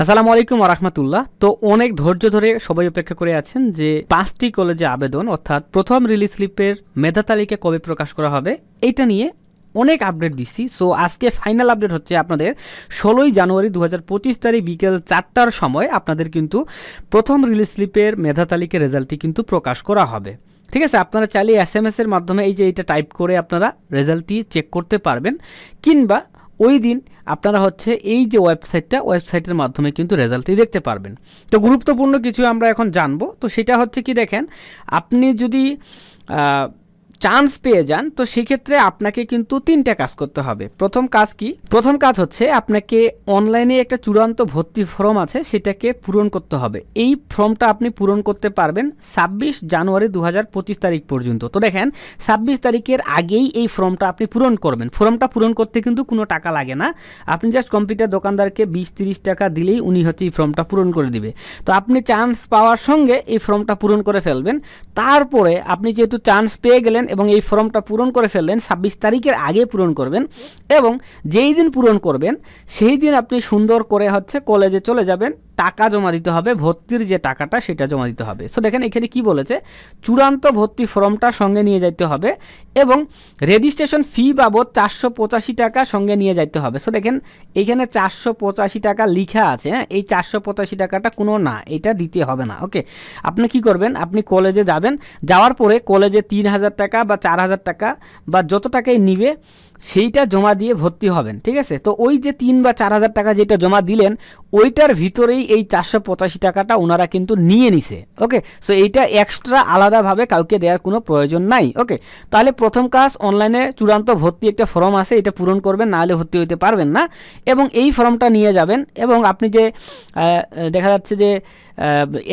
আসসালামু আলাইকুম রহমতুল্লাহ। তো অনেক ধৈর্য ধরে সবাই অপেক্ষা করে আছেন যে পাঁচটি কলেজে আবেদন, অর্থাৎ প্রথম রিলিজ স্লিপের মেধা তালিকা কবে প্রকাশ করা হবে, এইটা নিয়ে অনেক আপডেট দিচ্ছি সো আজকে ফাইনাল আপডেট হচ্ছে আপনাদের ষোলোই জানুয়ারি দু হাজার পঁচিশ তারিখ বিকেল চারটার সময় আপনাদের কিন্তু প্রথম রিলিজ স্লিপের মেধা তালিকা রেজাল্টটি কিন্তু প্রকাশ করা হবে। ঠিক আছে, আপনারা চাইলে এস এম এস এর মাধ্যমে এই যে এটা টাইপ করে আপনারা রেজাল্টটি চেক করতে পারবেন, কিংবা ওই দিন আপনারা হচ্ছে এই যে ওয়েবসাইটটা, ওয়েবসাইটের মাধ্যমে কিন্তু রেজাল্টই দেখতে পারবেন। তো গুরুত্বপূর্ণ কিছু আমরা এখন জানব। তো সেটা হচ্ছে কি দেখেন, আপনি যদি চান্স পেয়ে যান, তো সেক্ষেত্রে আপনাকে কিন্তু তিনটা কাজ করতে হবে। প্রথম কাজ কি? প্রথম কাজ হচ্ছে আপনাকে অনলাইনে একটা চূড়ান্ত ভর্তি ফর্ম আছে, সেটাকে পূরণ করতে হবে। এই ফর্মটা আপনি পূরণ করতে পারবেন ছাব্বিশ জানুয়ারি দু হাজার পঁচিশ তারিখ পর্যন্ত। তো দেখেন, ছাব্বিশ তারিখের আগেই এই ফর্মটা আপনি পূরণ করবেন। ফর্মটা পূরণ করতে কিন্তু কোনো টাকা লাগে না। আপনি জাস্ট কম্পিউটার দোকানদারকে বিশ তিরিশ টাকা দিলেই উনি হচ্ছে এই ফর্মটা পূরণ করে দিবে। তো আপনি চান্স পাওয়ার সঙ্গে এই ফর্মটা পূরণ করে ফেলবেন। তারপরে আপনি যেহেতু চান্স পেয়ে গেলেন এবং এই ফর্মটা পূরণ করে ফেললেন, ছাব্বিশ তারিখের আগে পূরণ করবেন এবং যেই দিন পূরণ করবেন, সেই দিন আপনি সুন্দর করে হচ্ছে কলেজে চলে যাবেন। টাকা জমা দিতে হবে, ভর্তির যে টাকাটা সেটা জমা দিতে হবে। সো দেখেন এখানে কি বলেছে? চূড়ান্ত ভর্তি ফর্মটা সঙ্গে নিয়ে যাইতে হবে এবং রেজিস্ট্রেশন ফি বাবদ চারশো পঁচাশি টাকা সঙ্গে নিয়ে যাইতে হবে। সো দেখেন এখানে চারশো পঁচাশি টাকা লিখা আছে হ্যাঁ? এই চারশো পঁচাশি টাকাটা কোনো না, এটা দিতে হবে না। ওকে আপনি কি করবেন? আপনি কলেজে যাবেন, যাওয়ার পরে কলেজে তিন হাজার টাকা বা চার হাজার টাকা বা যত টাকাই নিবে, সেইটা জমা দিয়ে ভর্তি হবেন, ঠিক আছে? তো ওই যে তিন বা চার হাজার টাকা যেটা জমা দিলেন, ওইটার ভিতরেই এই চারশো পঁচাশি টাকাটা ওনারা কিন্তু নিয়ে নিছে ওকে সো এইটা এক্সট্রা আলাদাভাবে কাউকে দেওয়ার কোনো প্রয়োজন নাই ওকে তাহলে প্রথম কাজ অনলাইনে চূড়ান্ত ভর্তি একটা ফর্ম আছে, এটা পূরণ করবেন নাহলে ভর্তি হইতে পারবেন না। এবং এই ফর্মটা নিয়ে যাবেন, এবং আপনি যে দেখা যাচ্ছে যে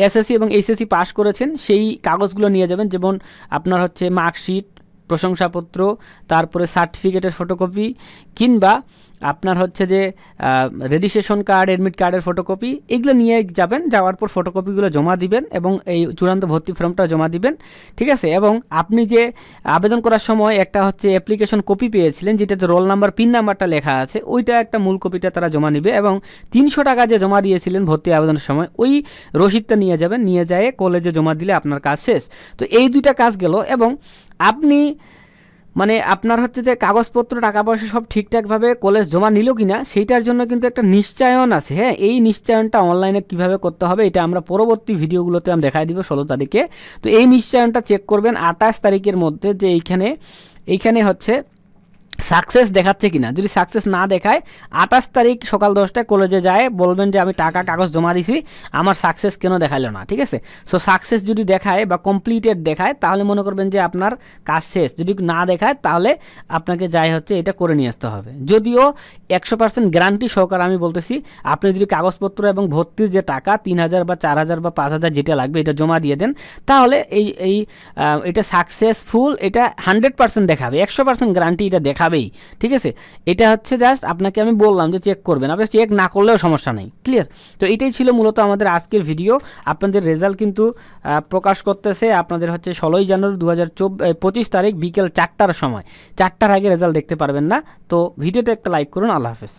এসএসসি এবং এইচএসসি পাস করেছেন, সেই কাগজগুলো নিয়ে যাবেন, যেমন আপনার হচ্ছে মার্কশিট প্রশংসাপত্র, তারপরে সার্টিফিকেটের ফটোকপি কিংবা আপনার হচ্ছে যে রেজিস্ট্রেশন কার্ড এডমিট কার্ডের ফটোকপি এগুলো নিয়ে যাবেন, যাওয়ার পর ফটোকপিগুলো জমা দিবেন এবং এই চূড়ান্ত ভর্তি ফর্মটা জমা দিবেন, ঠিক আছে? এবং আপনি যে আবেদন করার সময় একটা হচ্ছে অ্যাপ্লিকেশন কপি পেয়েছিলেন, যেটাতে রোল নাম্বার পিন নাম্বারটা লেখা আছে, ওইটা একটা মূল কপিটা তারা জমা নিবে এবং তিনশো টাকা যে জমা দিয়েছিলেন ভর্তি আবেদনের সময়, ওই রসিদটা নিয়ে যাবেন, নিয়ে যায় কলেজে জমা দিলে আপনার কাজ শেষ। তো এই দুইটা কাজ গেল এবং আপনি মানে আপনার হচ্ছে যে কাগজপত্র টাকা পয়সা সব ঠিকঠাকভাবে কলেজ জমা নিল কিনা, সেইটার জন্য কিন্তু একটা নিশ্চয়ন আছে। হ্যাঁ এই নিশ্চয়নটা অনলাইনে কীভাবে করতে হবে, এটা আমরা পরবর্তী ভিডিওগুলোতে আমি দেখাই দিব ষোলো তারিখে। তো এই নিশ্চয়নটা চেক করবেন আঠাশ তারিখের মধ্যে যে এইখানে এইখানে হচ্ছে সাকসেস দেখাচ্ছে কিনা? যদি সাকসেস না দেখায়, আঠাশ তারিখ সকাল দশটায় কলেজে যায়, বলবেন যে আমি টাকা কাগজ জমা দিছি, আমার সাকসেস কেন দেখাল না, ঠিক আছে? সো সাকসেস যদি দেখায় বা কমপ্লিটেড দেখায়, তাহলে মনে করবেন যে আপনার কাজ শেষ। যদি না দেখায়, তাহলে আপনাকে যাই হচ্ছে এটা করে নিয়ে আসতে হবে। যদিও একশো পার্সেন্ট গ্যারান্টি সহকারে আমি বলতেছি, আপনি যদি কাগজপত্র এবং ভর্তির যে টাকা, তিন হাজার বা চার হাজার বা পাঁচ হাজার যেটা লাগবে, এটা জমা দিয়ে দেন, তাহলে এই এই এটা সাকসেসফুল এটা হান্ড্রেড পার্সেন্ট দেখাবে। একশো পার্সেন্ট গ্যারান্টি এটা দেখাবেই ঠিক আছে? এটা হচ্ছে জাস্ট আপনাকে আমি বললাম যে চেক করবেন। আপনি চেক না করলেও সমস্যা নেই। ক্লিয়ার তো এটাই ছিল মূলত আমাদের আজকের ভিডিও আপনাদের রেজাল্ট কিন্তু প্রকাশ করতেছে আপনাদের হচ্ছে ষোলোই জানুয়ারি দু হাজার পঁচিশ তারিখ বিকেল চারটার সময়। চারটার আগে রেজাল্ট দেখতে পারবেন না। তো ভিডিওটা একটা লাইক করুন। আল্লাহ হাফেজ।